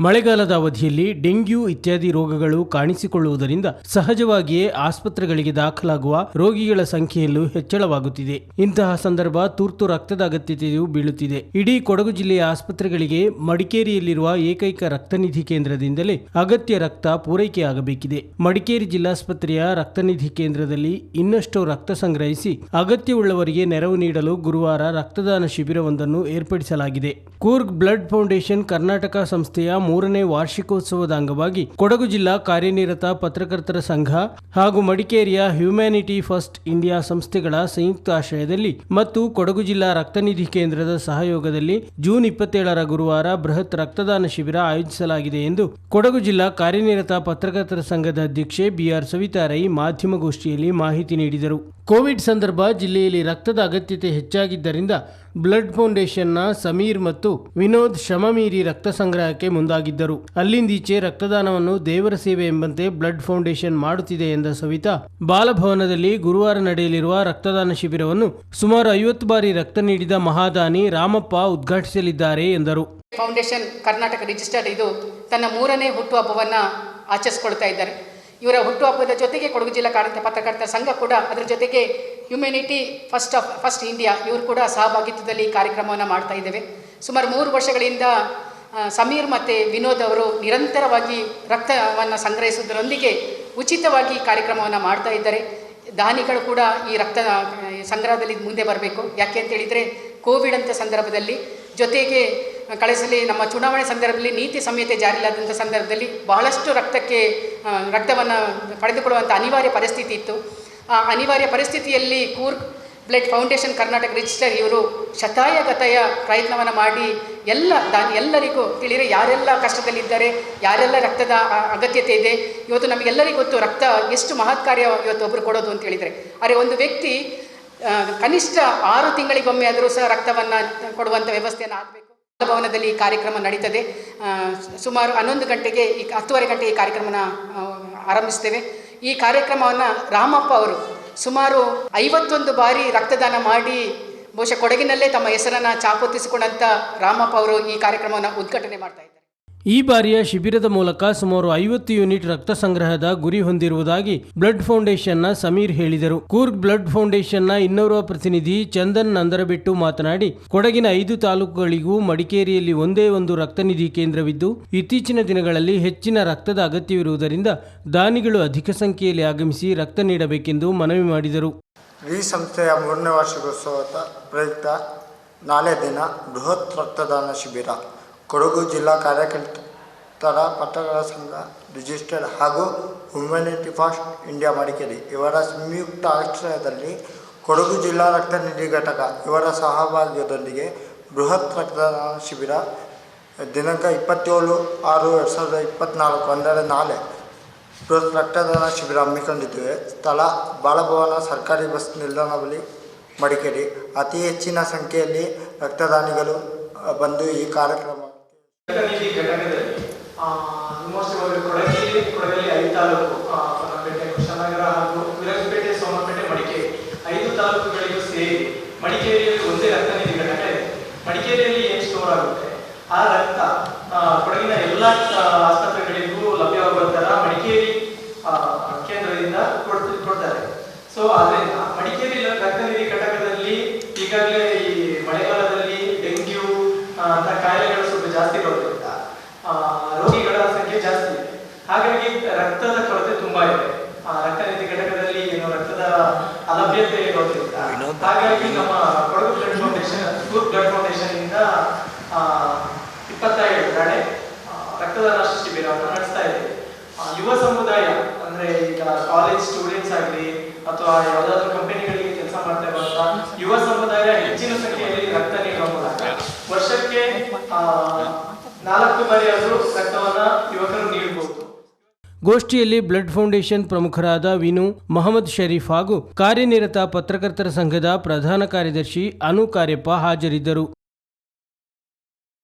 ಮಳೆಗಾಲದ ಅವಧಿಯಲ್ಲಿ ಡೆಂಗ್ಯೂ ಇತ್ಯಾದಿ ರೋಗಗಳು ಕಾಣಿಸಿಕೊಳ್ಳುವುದರಿಂದ ಸಹಜವಾಗಿಯೇ ಆಸ್ಪತ್ರೆಗಳಿಗೆ ದಾಖಲಾಗುವ ರೋಗಿಗಳ ಸಂಖ್ಯೆಯಲ್ಲೂ ಹೆಚ್ಚಳವಾಗುತ್ತಿದೆ. ಇಂತಹ ಸಂದರ್ಭ ತುರ್ತು ರಕ್ತದ ಅಗತ್ಯತೆಯು ಬೀಳುತ್ತಿದೆ. ಇಡೀ ಕೊಡಗು ಜಿಲ್ಲೆಯ ಆಸ್ಪತ್ರೆಗಳಿಗೆ ಮಡಿಕೇರಿಯಲ್ಲಿರುವ ಏಕೈಕ ರಕ್ತನಿಧಿ ಕೇಂದ್ರದಿಂದಲೇ ಅಗತ್ಯ ರಕ್ತ ಪೂರೈಕೆಯಾಗಬೇಕಿದೆ. ಮಡಿಕೇರಿ ಜಿಲ್ಲಾಸ್ಪತ್ರೆಯ ರಕ್ತನಿಧಿ ಕೇಂದ್ರದಲ್ಲಿ ಇನ್ನಷ್ಟು ರಕ್ತ ಸಂಗ್ರಹಿಸಿ ಅಗತ್ಯವುಳ್ಳವರಿಗೆ ನೆರವು ನೀಡಲು ಗುರುವಾರ ರಕ್ತದಾನ ಶಿಬಿರವೊಂದನ್ನು ಏರ್ಪಡಿಸಲಾಗಿದೆ. ಕೂರ್ಗ್ ಬ್ಲಡ್ ಫೌಂಡೇಶನ್ ಕರ್ನಾಟಕ ಸಂಸ್ಥೆಯ ಮೂರನೇ ವಾರ್ಷಿಕೋತ್ಸವದ ಅಂಗವಾಗಿ ಕೊಡಗು ಜಿಲ್ಲಾ ಕಾರ್ಯನಿರತ ಪತ್ರಕರ್ತರ ಸಂಘ ಹಾಗೂ ಮಡಿಕೇರಿಯ ಹ್ಯುಮ್ಯಾನಿಟಿ ಫಸ್ಟ್ ಇಂಡಿಯಾ ಸಂಸ್ಥೆಗಳ ಸಂಯುಕ್ತ ಆಶ್ರಯದಲ್ಲಿ ಮತ್ತು ಕೊಡಗು ಜಿಲ್ಲಾ ರಕ್ತನಿಧಿ ಕೇಂದ್ರದ ಸಹಯೋಗದಲ್ಲಿ ಜೂನ್ ಇಪ್ಪತ್ತೇಳರ ಗುರುವಾರ ಬೃಹತ್ ರಕ್ತದಾನ ಶಿಬಿರ ಆಯೋಜಿಸಲಾಗಿದೆ ಎಂದು ಕೊಡಗು ಜಿಲ್ಲಾ ಕಾರ್ಯನಿರತ ಪತ್ರಕರ್ತರ ಸಂಘದ ಅಧ್ಯಕ್ಷೆ ಬಿಆರ್ ಸವಿತಾ ರೈ ಮಾಧ್ಯಮಗೋಷ್ಠಿಯಲ್ಲಿ ಮಾಹಿತಿ ನೀಡಿದರು. ಕೋವಿಡ್ ಸಂದರ್ಭ ಜಿಲ್ಲೆಯಲ್ಲಿ ರಕ್ತದ ಅಗತ್ಯತೆ ಹೆಚ್ಚಾಗಿದ್ದರಿಂದ ಬ್ಲಡ್ ಫೌಂಡೇಶನ್ನ ಸಮೀರ್ ಮತ್ತು ವಿನೋದ್ ಶಮಮೀರಿ ಮೀರಿ ರಕ್ತ ಸಂಗ್ರಹಕ್ಕೆ ಮುಂದಾಗಿದ್ದರು. ಅಲ್ಲಿಂದೀಚೆ ರಕ್ತದಾನವನ್ನು ದೇವರ ಸೇವೆ ಎಂಬಂತೆ ಬ್ಲಡ್ ಫೌಂಡೇಶನ್ ಮಾಡುತ್ತಿದೆ ಎಂದ ಸವಿತಾ, ಬಾಲಭವನದಲ್ಲಿ ಗುರುವಾರ ನಡೆಯಲಿರುವ ರಕ್ತದಾನ ಶಿಬಿರವನ್ನು ಸುಮಾರು ಐವತ್ತು ಬಾರಿ ರಕ್ತ ನೀಡಿದ ಮಹಾದಾನಿ ರಾಮಪ್ಪ ಉದ್ಘಾಟಿಸಲಿದ್ದಾರೆ ಎಂದರು. ಫೌಂಡೇಶನ್ ಕರ್ನಾಟಕ ರಿಜಿಸ್ಟರ್ಡ್ ಇದು ತನ್ನ ಮೂರನೇ ಹುಟ್ಟುಹಬ್ಬವನ್ನು ಆಚರಿಸ್ಕೊಳ್ತಾ ಇದ್ದಾರೆ. ಇವರ ಹುಟ್ಟುಹಬ್ಬದ ಜೊತೆಗೆ ಕೊಡಗು ಜಿಲ್ಲಾ ಕಾರ್ಯ ಪತ್ರಕರ್ತರ ಸಂಘ ಕೂಡ ಅದರ ಜೊತೆಗೆ humanity first of first India ಇವರು ಕೂಡ ಸಹಭಾಗಿತ್ವದಲ್ಲಿ ಕಾರ್ಯಕ್ರಮವನ್ನು ಮಾಡ್ತಾ ಇದ್ದೇವೆ. ಸುಮಾರು ಮೂರು ವರ್ಷಗಳಿಂದ ಸಮೀರ್ ಮತ್ತು ವಿನೋದ್ ಅವರು ನಿರಂತರವಾಗಿ ರಕ್ತವನ್ನು ಸಂಗ್ರಹಿಸುವುದರೊಂದಿಗೆ ಉಚಿತವಾಗಿ ಕಾರ್ಯಕ್ರಮವನ್ನು ಮಾಡ್ತಾ ಇದ್ದಾರೆ. ದಾನಿಗಳು ಕೂಡ ಈ ರಕ್ತ ಸಂಗ್ರಹದಲ್ಲಿ ಮುಂದೆ ಬರಬೇಕು. ಯಾಕೆ ಅಂತ ಹೇಳಿದರೆ, ಕೋವಿಡ್ ಅಂತ ಸಂದರ್ಭದಲ್ಲಿ ಜೊತೆಗೆ ಕಳೆಸಲಿ, ನಮ್ಮ ಚುನಾವಣೆ ಸಂದರ್ಭದಲ್ಲಿ, ನೀತಿ ಸಂಹಿತೆ ಜಾರಿಯಾದಂಥ ಸಂದರ್ಭದಲ್ಲಿ ಬಹಳಷ್ಟು ರಕ್ತಕ್ಕೆ ರಕ್ತವನ್ನು ಪಡೆದುಕೊಳ್ಳುವಂಥ ಅನಿವಾರ್ಯ ಪರಿಸ್ಥಿತಿ ಇತ್ತು. ಆ ಅನಿವಾರ್ಯ ಪರಿಸ್ಥಿತಿಯಲ್ಲಿ Coorg blood foundation Karnataka register ಇವರು ಶತಾಯಗತಾಯ ಪ್ರಯತ್ನವನ್ನು ಮಾಡಿ ಎಲ್ಲ ದಾ, ಎಲ್ಲರಿಗೂ ತಿಳಿದರೆ ಯಾರೆಲ್ಲ ಕಷ್ಟದಲ್ಲಿದ್ದಾರೆ, ಯಾರೆಲ್ಲ ರಕ್ತದ ಅಗತ್ಯತೆ ಇದೆ, ಇವತ್ತು ನಮಗೆಲ್ಲರಿಗೂ ಗೊತ್ತು ರಕ್ತ ಎಷ್ಟು ಮಹತ್ಕಾರ್ಯ ಇವತ್ತು ಒಬ್ಬರು ಕೊಡೋದು ಅಂತ ಹೇಳಿದರೆ. ಆದರೆ ಒಂದು ವ್ಯಕ್ತಿ ಕನಿಷ್ಠ ಆರು ತಿಂಗಳಿಗೊಮ್ಮೆ ಆದರೂ ಸಹ ರಕ್ತವನ್ನು ಕೊಡುವಂಥ ವ್ಯವಸ್ಥೆಯನ್ನು ಆಗಬೇಕು. ಭವನದಲ್ಲಿ ಈ ಕಾರ್ಯಕ್ರಮ ನಡೀತದೆ. ಸುಮಾರು ಹನ್ನೊಂದು ಗಂಟೆಗೆ ಈ ಹತ್ತುವರೆ ಗಂಟೆ ಈ ಕಾರ್ಯಕ್ರಮನ ಆರಂಭಿಸ್ತೇವೆ ಈ ಕಾರ್ಯಕ್ರಮವನ್ನು ರಾಮಪ್ಪ ಅವರು ಸುಮಾರು ಐವತ್ತೊಂದು ಬಾರಿ ರಕ್ತದಾನ ಮಾಡಿ ಬಹುಶಃ ಕೊಡಗಿನಲ್ಲೇ ತಮ್ಮ ಹೆಸರನ್ನು ಚಾಪೊತ್ತಿಸಿಕೊಂಡಂಥ ರಾಮಪ್ಪ ಅವರು ಈ ಕಾರ್ಯಕ್ರಮವನ್ನು ಉದ್ಘಾಟನೆ ಮಾಡ್ತಾ ಇದ್ದಾರೆ. ಈ ಬಾರಿಯ ಶಿಬಿರದ ಮೂಲಕ ಸುಮಾರು ಐವತ್ತು ಯೂನಿಟ್ ರಕ್ತ ಸಂಗ್ರಹದ ಗುರಿ ಹೊಂದಿರುವುದಾಗಿ ಬ್ಲಡ್ ಫೌಂಡೇಶನ್ನ ಸಮೀರ್ ಹೇಳಿದರು. ಕೂರ್ಗ್ ಬ್ಲಡ್ ಫೌಂಡೇಶನ್ನ ಇನ್ನೋರ್ವ ಪ್ರತಿನಿಧಿ ಚಂದನ್ ನಂದರಬೆಟ್ಟು ಮಾತನಾಡಿ, ಕೊಡಗಿನ ಐದು ತಾಲೂಕುಗಳಿಗೂ ಮಡಿಕೇರಿಯಲ್ಲಿ ಒಂದೇ ಒಂದು ರಕ್ತನಿಧಿ ಕೇಂದ್ರವಿದ್ದು, ಇತ್ತೀಚಿನ ದಿನಗಳಲ್ಲಿ ಹೆಚ್ಚಿನ ರಕ್ತದ ಅಗತ್ಯವಿರುವುದರಿಂದ ದಾನಿಗಳು ಅಧಿಕ ಸಂಖ್ಯೆಯಲ್ಲಿ ಆಗಮಿಸಿ ರಕ್ತ ನೀಡಬೇಕೆಂದು ಮನವಿ ಮಾಡಿದರು. ಈ ಸಂಸ್ಥೆಯ ಮೂರನೇ ವಾರ್ಷಿಕೋತ್ಸವದ ಪ್ರಯುಕ್ತ ನಾಳೆ ದಿನ ಬೃಹತ್ ರಕ್ತದಾನ ಶಿಬಿರ. ಕೊಡಗು ಜಿಲ್ಲಾ ಕಾರ್ಯಕರ್ತರ ಪತ್ರಕರ್ತರ ಸಂಘ ರಿಜಿಸ್ಟರ್ಡ್ ಹಾಗೂ ಹ್ಯುಮ್ಯಾನಿಟಿ ಫಾಸ್ಟ್ ಇಂಡಿಯಾ ಮಡಿಕೇರಿ. ಇವರ ಸಂಯುಕ್ತ ಆಶ್ರಯದಲ್ಲಿ ಕೊಡಗು ಜಿಲ್ಲಾ ರಕ್ತ ನಿಧಿ ಘಟಕ, ಇವರ ಸಹಭಾಗ್ಯದೊಂದಿಗೆ ಬೃಹತ್ ರಕ್ತದಾನ ಶಿಬಿರ, ದಿನಾಂಕ ಇಪ್ಪತ್ತೇಳು ಆರು ಎರಡು ಸಾವಿರದ ಇಪ್ಪತ್ತ್ನಾಲ್ಕು ಅಂದರೆ ನಾಳೆ ಬೃಹತ್ ರಕ್ತದಾನ ಶಿಬಿರ ಹಮ್ಮಿಕೊಂಡಿದ್ದೇವೆ. ಸ್ಥಳ, ಬಾಲಭವನ, ಸರ್ಕಾರಿ ಬಸ್ ನಿಲ್ದಾಣ ಬಳಿ ಮಡಿಕೇರಿ. ಅತಿ ಹೆಚ್ಚಿನ ಸಂಖ್ಯೆಯಲ್ಲಿ ರಕ್ತದಾನಿಗಳು ಬಂದು ಈ ಕಾರ್ಯಕ್ರಮ ರಕ್ತನಿಧಿ ಘಟಕದಲ್ಲಿ ಆಲ್ಮೋಸ್ಟ್ ಇವಾಗ ಕೊಡಗಿಯಲ್ಲಿ ಐದು ತಾಲೂಕು ಆ, ಪೊನ್ನಂಪೇಟೆ ಕೃಷ್ಣನಗರ ಹಾಗೂ ವಿರಾಜಪೇಟೆ ಸೋಮಪೇಟೆ ಮಡಿಕೇರಿ. ಐದು ತಾಲೂಕುಗಳಿಗೂ ಸೇರಿ ಮಡಿಕೇರಿಯಲ್ಲಿ ಒಂದೇ ರಕ್ತನಿಧಿ ಘಟಕ ಇದೆ. ಮಡಿಕೇರಿಯಲ್ಲಿ ಏನು ಸ್ಟೋರ್ ಆಗುತ್ತೆ? ಆ ರಕ್ತ ಆ, ಕೊಡಗಿನ ಎಲ್ಲ ಆ, ಆಸ್ಪತ್ರೆಗಳಿಗೂ ಲಭ್ಯವಾಗುವ ಥರ ಮಡಿಕೇರಿ ಆ, ಕೇಂದ್ರದಿಂದ ಕೊಡ್ತ ಕೊಡ್ತಾರೆ. ಸೊ ಅದರಿಂದ ಮಡಿಕೇರಿ ರಕ್ತನಿಧಿ ಘಟಕದಲ್ಲಿ ಈಗಾಗಲೇ ಈ ಮಳೆಗಾಲದಲ್ಲಿ ಡೆಂಗ್ಯೂ ಆ, ಅಂತ ಕಾಯಿಲೆಗಳು ಸ್ವಲ್ಪ ಜಾಸ್ತಿ ಆ, ರೋಗಿಗಳ ಸಂಖ್ಯೆ ಜಾಸ್ತಿ ಇದೆ. ಹಾಗಾಗಿ ರಕ್ತದ ಕೊರತೆ ತುಂಬಾ ಇದೆ. ಆ, ರಕ್ತನಿಧಿ ಘಟಕದಲ್ಲಿ ಏನು ರಕ್ತದ ಅಲಭ್ಯತೆ ಇರೋದ್ರಿಂದ ಹಾಗಾಗಿ ನಮ್ಮ Kodagu blood foundation Coorg blood foundation ಇಂದ ಆ, ಇಪ್ಪತ್ತೈದು ಆ, ರಕ್ತದಾನ ಶಿಬಿರವನ್ನು ನಡೆಸ್ತಾ ಇದ್ದೀವಿ. ಆ, ಯುವ ಸಮುದಾಯ ಅಂದ್ರೆ ಈಗ ಕಾಲೇಜ್ ಸ್ಟೂಡೆಂಟ್ಸ್ ಆಗಲಿ ಅಥವಾ ಯಾವುದಾದ್ರೂ ಕಂಪನಿಗಳಿಗೆ ಕೆಲಸ ಮಾಡ್ತಾ ಇರುವಂತಹ ಯುವ ಸಮುದಾಯ ಹೆಚ್ಚಿನ ಸಂಖ್ಯೆಯಲ್ಲಿ ರಕ್ತ ನೀಡುವ ಮೂಲಕ ವರ್ಷಕ್ಕೆ ಆ, ನಾಲ್ಕು ಮನೆಯವರು ರಕ್ತವನ್ನ ಯುವಕರು ನೀಡಬಹುದು ಗೋಷ್ಠಿಯಲ್ಲಿ ಬ್ಲಡ್ ಫೌಂಡೇಶನ್ ಪ್ರಮುಖರಾದ ವಿನು ಮಹಮ್ಮದ್ ಶರೀಫ್ ಹಾಗೂ ಕಾರ್ಯನಿರತ ಪತ್ರಕರ್ತರ ಸಂಘದ ಪ್ರಧಾನ ಕಾರ್ಯದರ್ಶಿ ಅನು ಕಾರ್ಯಪ್ಪ ಹಾಜರಿದ್ದರು.